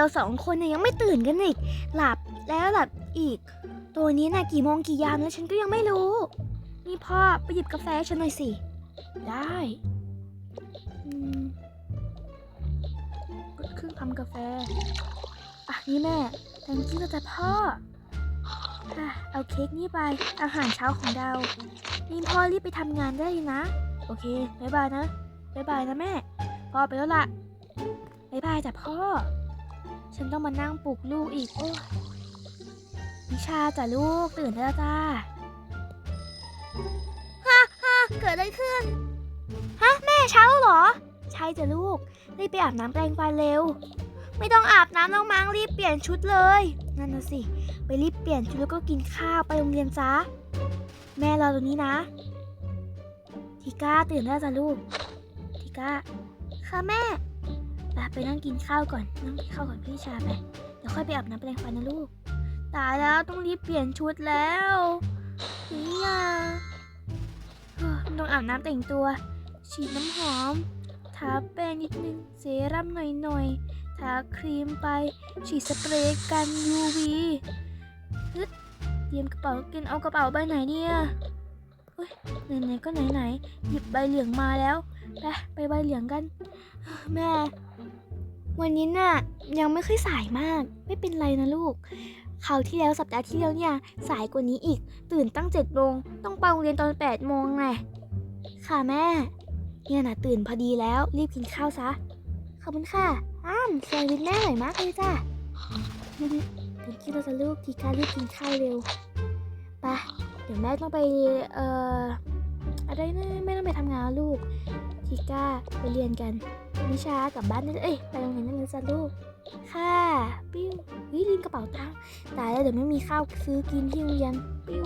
เราสองคนเนี่ยยังไม่ตื่นกันอีก หลับแล้วหลับอีก ตัวนี้น่ะกี่โมงกี่ยามแล้วฉันก็ยังไม่รู้ นี่พ่อไปหยิบกาแฟฉันหน่อยสิ ได้กดเครื่องทำกาแฟ อะนี่แม่ thank you จ้ะพ่อเอาเค้กนี่ไป อาหารเช้าของเรา นี่พ่อรีบไปทำงานได้เลยนะ โอเคบายบายนะบายบายนะแม่ พ่อไปแล้วล่ะบายบายจ้ะพ่อ ฉันต้องมานั่งปลุกลูกอีกโอ้ยนิชาจ้ะลูกตื่นได้แล้วจ้าฮะฮะเกิดอะไรขึ้น ฮะ แม่เช้าเหรอ ใช่จ้ะลูก รีบไปอาบน้ำแปรงฟันเร็ว ไม่ต้องอาบน้ำน้องมังรีบเปลี่ยนชุดเลย นั่นน่ะสิ ไปรีบเปลี่ยนชุดแล้วก็กินข้าวไปโรงเรียนจ้าแม่รอตรงนี้นะ ทิก้าตื่นได้วจ้ะลูก ทิก้าค่ะแม่ ไปไปนั่งกินข้าวก่อน นั่งกินข้าวก่อนพี่ชาไป เดี๋ยวค่อยไปอาบน้ำแปรงฟันนะลูก ตายแล้วต้องรีบเปลี่ยนชุดแล้วนี่อะต้องอาบน้ำแต่งตัว ฉีดน้ำหอม ทาแป้งนิดนึง เซรั่มหน่อยๆ ทาครีมไป ฉีดสเปรย์กัน UV ฮึเตรียมกระเป๋ากินเอากระเป๋าใบไหนเนี่ย เฮ้ยไหนๆก็ไหนๆหยิบใบเหลืองมาแล้วไปไปใบเหลืองกัน แม่ วันนี้น่ะยังไม่ค่อยสายมาก ไม่เป็นไรนะลูกคราวที่แล้วสัปดาห์ที่แล้วเนี่ยสายกว่านี้อีก ตื่นตั้งเจ็ดโมงต้องไปโรงเรียนตอนแปดโมงไงค่ะแม่ เนี่ยนะตื่นพอดีแล้วรีบกินข้าวซะขอบคุณค่ะอ้ามแซนด์วิชแม่อร่อยมากเลยจ้ะเป็นคิดเราจะลูกทีการรีบกินข้าวเร็วไปี๋ยวแม่ต้องไปเอ่ออะไรนะไม่ต้องไปทำงานลูกทีก้าไปเรียนกันนิชากลับบ้านได้เอ้ยไปโรงเรียนนั่นเลยจ้ะลูกค่ะปิ้ววิลืมกระเป๋าตังค์ตายแล้วเดี๋ยวไม่มีข้าวซื้อกินที่โรงเรียนปิ้ว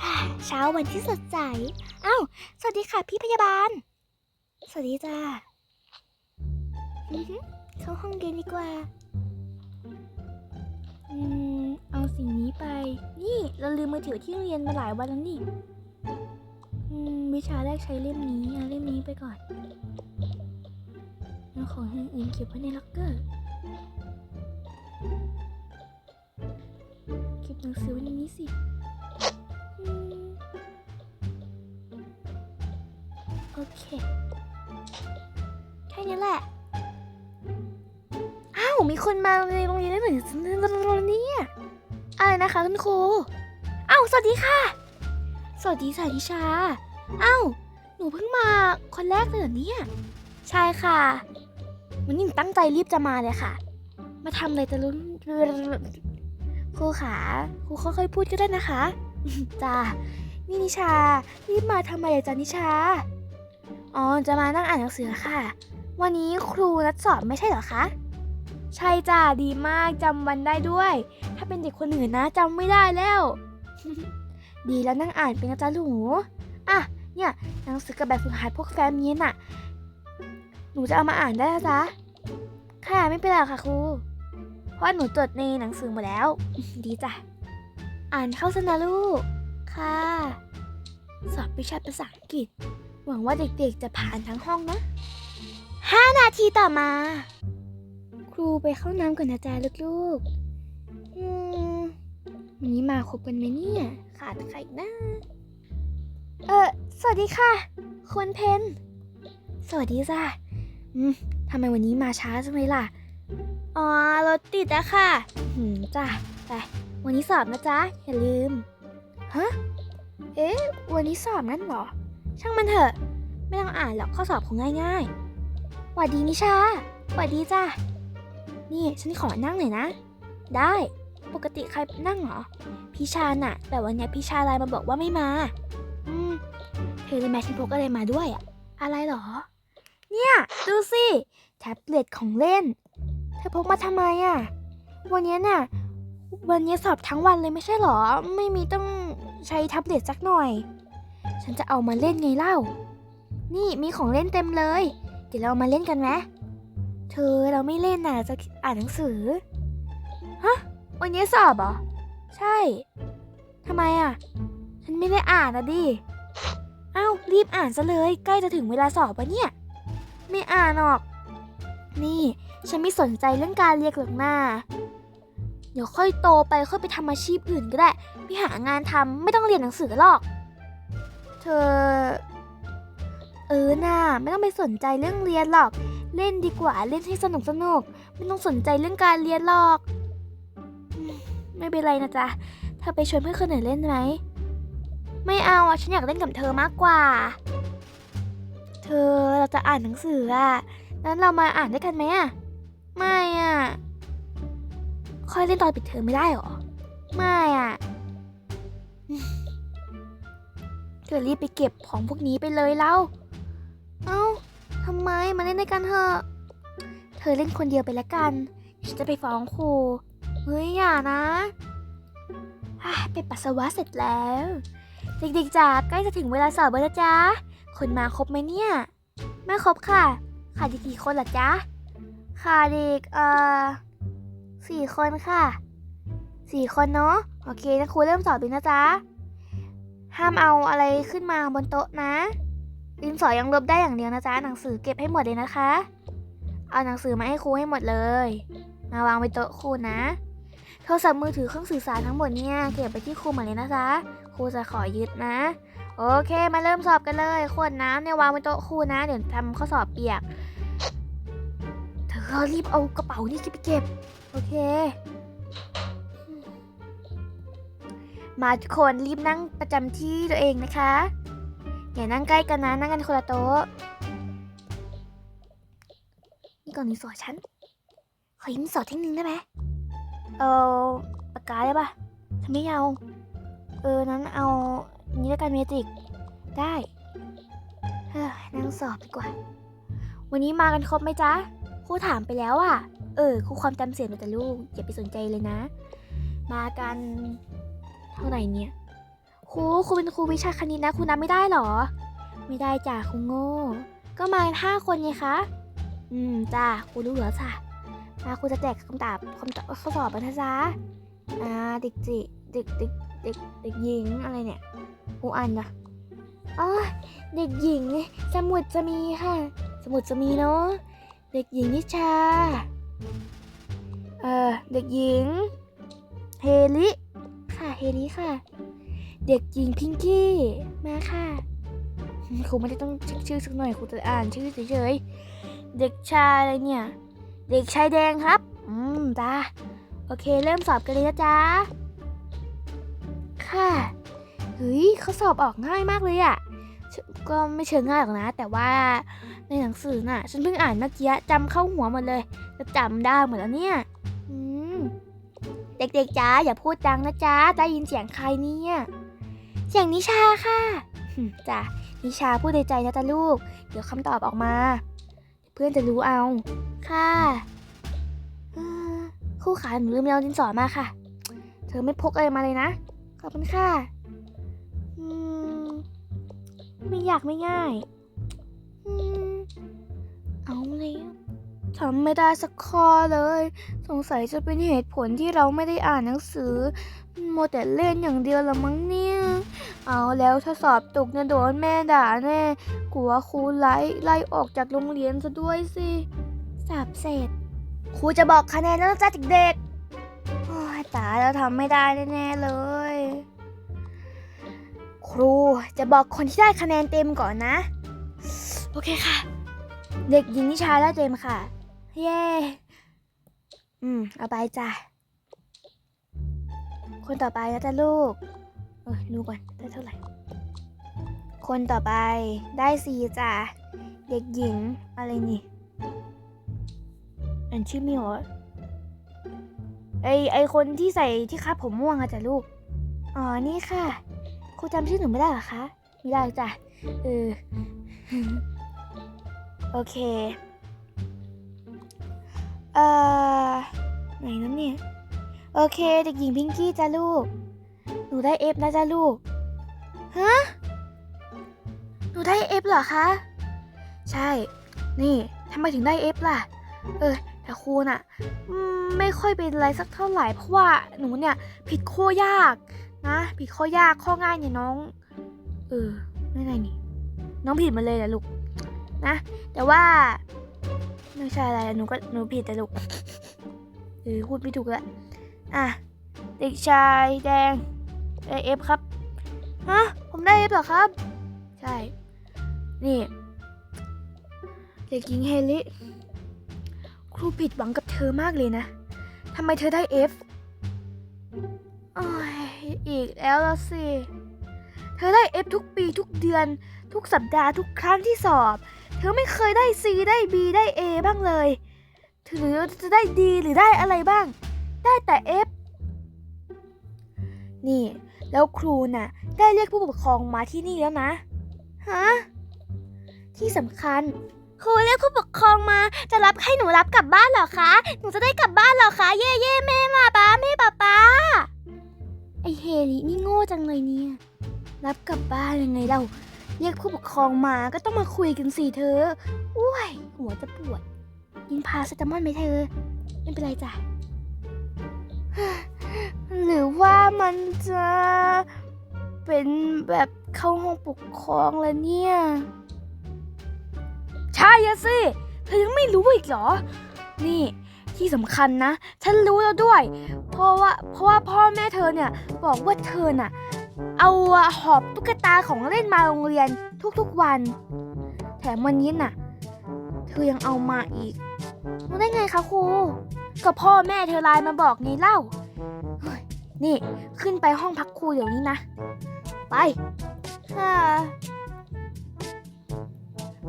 ฮ่าเช้าวันที่สดใสอ้าวสวัสดีค่ะพี่พยาบาล สวัสดีจ้าอือหือเข้าห้องเรียนดีกว่า อืม เอาสิ่งนี้ไป นี่เราลืมมือถือที่เรียนมาหลายวันแล้วนี่ อืม วิชาแรกใช้เล่มนี้เอาเล่มนี้ไปก่อนแล้วของอื่นเก็บไว้ในล็อกเกอร์เก็บหนังสือไว้ในนี้สิโอเค แค่นี้แหละ มีคนมาในโรงเรียนได้หนึ่งเนี่ยอะไรนะคะคุณครูเอ้าสวัสดีค่ะ สวัสดีสายทิชา เอ้า หนูเพิ่งมาคนแรกเลยเหรอเนี่ย ใช่ค่ะ วันนี้หนูตั้งใจรีบจะมาเลยค่ะ มาทำอะไรจะรู้ครูขาครูค่อยๆพูดก็ได้นะคะ จ้า นี่นิชา รีบมาทำอะไรจ้ะนิชา อ๋อ จะมานั่งอ่านหนังสือค่ะ วันนี้ครูนัดสอบไม่ใช่เหรอคะ ใช่จ้าดีมากจำวันได้ด้วย ถ้าเป็นเด็กคนอื่นนะจำไม่ได้แล้ว ดีแล้วนั่งอ่านเป็นนะจ๊ะหนูอะเนี่ยหนังสือกับแบบฝึกหัดพวกแฟ้มนี้น่ะ หนูจะเอามาอ่านได้นะจ๊ะค่ะไม่เป็นไรค่ะครู เพราะหนูจดในหนังสือหมดแล้ว ดีจ้ะ อ่านเข้าสนะลูก ค่ะ สอบวิชาภาษาอังกฤษ หวังว่าเด็กๆจะผ่านทั้งห้องนะห้านาทีต่อมา ครูไปเข้าน้ำก่อนนะจ๊ะลูกๆวันนี้มาครบกันไหมเนี่ย ขาดใครนะเออสวัสดีค่ะคุณเพนสวัสดีจ้ะอืมทำไมวันนี้มาช้าจังเลยล่ะ อ๋อ รถติดอะค่ะหืมจ้ะไปวันนี้สอบนะจ๊ะ อย่าลืม ฮะ เอ๊ะ วันนี้สอบงั้นเหรอ ช่างมันเถอะ ไม่ต้องอ่านหรอกข้อสอบของง่ายๆหวัดดีนิชาหวัดดีจ้ะ นี่ฉันขอนั่งหน่อยนะ ได้ ปกติใครนั่งเหรอพี่ชาน่ะ แต่วันนี้พี่ชาไลน์มาบอกว่าไม่มา อืมเธอเลยแม่ฉันพกอะไรมาด้วยอะอะไรเหรอ เนี่ย ดูสิแท็บเล็ตของเล่น เธอพกมาทำไมอะวันนี้น่ะ วันนี้สอบทั้งวันเลยไม่ใช่เหรอ ไม่มีต้องใช้แท็บเล็ตสักหน่อย ฉันจะเอามาเล่นไงเล่า นี่มีของเล่นเต็มเลย เดี๋ยวเรามาเล่นกันไหม เธอเราไม่เล่นน่ะจะอ่านหนังสือ ฮะ วันนี้สอบเหรอ ใช่ ทำไมอะ ฉันไม่ได้อ่านนะดิ เอ้า รีบอ่านซะเลย ใกล้จะถึงเวลาสอบปะเนี่ย ไม่อ่านหรอก นี่ ฉันไม่สนใจเรื่องการเรียนหรอกหน้า เดี๋ยวค่อยโตไปค่อยไปทำอาชีพอื่นก็ได้ ไปหางานทำไม่ต้องเรียนหนังสือหรอก เธอ เออหน่าไม่ต้องไปสนใจเรื่องเรียนหรอก เล่นดีกว่าเล่นให้สนุกสนุกไม่ต้องสนใจเรื่องการเรียนหรอก ไม่เป็นไรนะจ๊ะเธอไปชวนเพื่อนคนอื่นเล่นไหมไม่เอาอะฉันอยากเล่นกับเธอมากกว่า เธอเราจะอ่านหนังสืออะนั้นเรามาอ่านด้วยกันไหมอะไม่อะค่อยเล่นตอนปิดเทอมไม่ได้หรอไม่อะเธอรีบไปเก็บของพวกนี้ไปเลยเล่า ไม มาเล่นด้วยกันเถอะ เธอเล่นคนเดียวไปแล้วกัน ฉันจะไปฟ้องครู เฮ้ยอย่านะไปปัสสาวะเสร็จแล้ว เด็กๆจ๋าใกล้จะถึงเวลาสอบแล้วนะจ๊ะคนมาครบไหมเนี่ย ไม่ครบค่ะ ขาดอีกกี่คนล่ะจ๊ะขาดอีกเอ่อสี่คนค่ะสี่คนเนาะโอเคนะครูเริ่มสอบเลยนะจ๊ะห้ามเอาอะไรขึ้นมาบนโต๊ะนะ ดินสอยังลบได้อย่างเดียวนะจ๊ะหนังสือเก็บให้หมดเลยนะคะ เอาหนังสือมาให้ครูให้หมดเลย มาวางไว้โต๊ะครูนะโทรศัพท์มือถือเครื่องสื่อสารทั้งหมดเนี่ยเก็บไปที่ครูหมดเลยนะจ๊ะครูจะขอยึดนะ โอเคมาเริ่มสอบกันเลยขวดน้ำเนี่ยวางบนโต๊ะครูนะ เดี๋ยวทำข้อสอบเปียก เธอรีบเอากระเป๋านี่ไปเก็บ โอเค มาทุกคนรีบนั่งประจำที่ตัวเองนะคะ อย่านั่งใกล้กันนะ นั่งกันคนละโต๊ะ นี่ก่อนนี้สอฉัน ขอยิ้มสอดทิ้งนึงได้ไหมเอาปากกาได้ปะฉันไม่เอา เออ นั้นเอานี้แล้วกันเมจิก ได้เฮ้ยนั่งสอบดีกว่า วันนี้มากันครบไหมจ๊ะครูถามไปแล้วอะ่ะ เออครูความจำเสื่อมแต่ลูกอย่าไปสนใจเลยนะ มากันเท่าไหร่เนี่ย รูครูเป็นครูวิชาคณิตนะครูนับไม่ได้หรอ ไม่ได้จ้ะครูโง่ ก็มาห้าคนไงคะ อืมจ้าครูรู้แล้วจ้ะมาครูจะแจกคำตอบคำตอบข้อสอบมานะจ๊ะอ่าเด็กจิเด็กเด็กเด็กเด็กหญิงอะไรเนี่ยครูอ่านนะอ๋อเด็กหญิง สมุดจะมีค่ะ สมุดจะมีเนาะเด็กหญิงนิชาเอ่อเด็กหญิง เฮลิค่ะเฮลิค่ะ เด็กหญิงพิงกี้มาค่ะครูไม่ได้ต้องเช็คชื่อสักหน่อยครูจะอ่านชื่อเฉยๆเด็กชายอะไรเนี่ย เด็กชายแดงครับ อืมจ้าโอเค เริ่มสอบกันเลยนะจ๊ะค่ะเฮ้ยเขาสอบออกง่ายมากเลยอะฉก็ไม่เชิงง่ายหรอกนะ แต่ว่าในหนังสือน่ะ ฉันเพิ่งอ่านเมื่อกี้จำเข้าหัวหมดเลยจะจำได้หมดแล้วเนี่ยอืมเด็กๆจ้าอย่าพูดดังนะจ๊ะได้ยินเสียงใครเนี่ย เสียงนิชาค่ะจ้ะนิชาพูดในใจนะจ๊ะลูก เดี๋ยวคำตอบออกมา เพื่อนจะรู้เอา ค่ะคู่ขาหนูลืมเอาดินสอมาค่ะ เธอไม่พกอะไรมาเลยนะ ขอบคุณค่ะมไม่อยากไม่ง่ายอเอาเลยทำไม่ได้สักข้อเลย สงสัยจะเป็นเหตุผลที่เราไม่ได้อ่านหนังสือโมวแต่เล่นอย่างเดียวละมั้งเนี่ย เอาแล้วถ้าสอบตกเนี่ยโดนแม่ด่าแน่กลัวครูไล่ไล่ออกจากโรงเรียนซะด้วยสิสาบเสร็จครูจะบอกคะแนนแล้วนะจ๊ะเด็กๆโอ้ยตายแล้วทำไม่ได้แน่ๆเลย ครูจะบอกคนที่ได้คะแนนเต็มก่อนนะ โอเคค่ะ เด็กหญิงนิชาได้เต็มค่ะ เย้ อืม เอาไปจ้ะ คนต่อไปนะจ๊ะลูก เออดูก่อนได้เท่าไหร่ คนต่อไปได้สี่จ้ะเด็กหญิงอะไรนี่อันชื่อมิวเหรอไอไอคนที่ใส่ที่คาดผมม่วงอะจ้ะลูก อ๋อ นี่ค่ะ ครูจำชื่อหนูไม่ได้หรอคะ ไม่ได้จ้ะ เออ โอเค เอ่อ ไหนน้ำเนี่ย โอเค เด็กหญิงพิงกี้จ้ะลูก นูได้เอฟนะจ้ะลูก ฮะ หนูได้เอฟเหรอคะ ใช่ นี่ทำไมถึงได้เอฟล่ะ เออ แต่ครูน่ะ ไม่ค่อยเป็นอะไรสักเท่าไหร่ เพราะว่าหนูเนี่ย ผิดข้อยากนะ ผิดข้อยากข้อง่ายเนี่ยน้อง เออไม่ไงนี่ น้องผิดมาเลยแหละลูก นะ แต่ว่าไม่ใช่อะไร หนูก็หนูผิดแต่ลูกเออพูดไม่ถูกละอะเด็กชายแดง ได้เอฟครับ ฮะ ผมได้เอฟเหรอครับ ใช่ นี่ เด็กหญิงเฮลิ ครูผิดหวังกับเธอมากเลยนะ ทำไมเธอได้เอฟอีกแล้วละสิ เธอได้เอฟทุกปีทุกเดือน ทุกสัปดาห์ทุกครั้งที่สอบ เธอไม่เคยได้ C ได้ B ได้ A บ้างเลยหรือจะได้ D หรือได้อะไรบ้าง ได้แต่ F นี่ แล้วครูน่ะ ได้เรียกผู้ปกครองมาที่นี่แล้วนะ ฮะ ที่สำคัญ ครูเรียกผู้ปกครองมา จะรับให้หนูรับกลับบ้านเหรอคะ หนูจะได้กลับบ้านเหรอคะ เย่เย่แม่มาป้าแม่ป้าป้าไอเฮลินี่โง่จังเลยเนี่ย รับกลับบ้านยังไงเราเรียกผู้ปกครองมาก็ต้องมาคุยกันสิเธออุ้ยหัวจะปวดกินพาสเตามอลไหมเธอ ไม่เป็นไรจ้ะ หรือว่ามันจะเป็นแบบเข้าห้องปกครองแล้วเนี่ย ใช่อะสิเธอยังไม่รู้อีกเหรอ นี่ที่สำคัญนะ ฉันรู้แล้วด้วย เพราะว่าเพราะว่าพ่อแม่เธอเนี่ยบอกว่าเธอน่ะ เอาหอบตุ๊กตาของเล่นมาโรงเรียนทุกๆวัน แถมวันนี้น่ะ เธอยังเอามาอีกรู้ได้ไงคะครูก็พ่อแม่เธอไลน์มาบอกไงเล่า นี่ ขึ้นไปห้องพักครูเดี๋ยวนี้นะ ไปค่ะ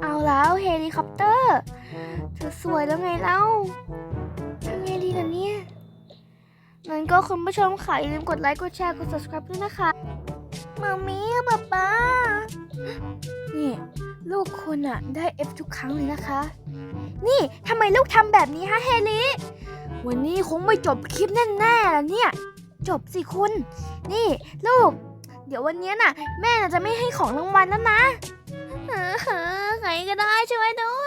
เอาแล้วเฮลิคอปเตอร์เธอสวยแล้วไงเล่าทำไงดีล่ะเนี่ยงั้นก็คุณผู้ชมค่ะอย่าลืมกดไลค์ กดแชร์ กด subscribe ด้วยนะคะมามีป๊าป๊านี่ลูกคุณอะได้ F ทุกครั้งเลยนะคะ นี่ทำไมลูกทำแบบนี้ฮะเฮลิ วันนี้คงไม่จบคลิปแน่ๆแล้วเนี่ย จบสิคุณ นี่ลูก เดี๋ยววันนี้น่ะ แม่น่ะจะไม่ให้ของรางวัลแล้วนะเออใครก็ได้ช่วยด้วย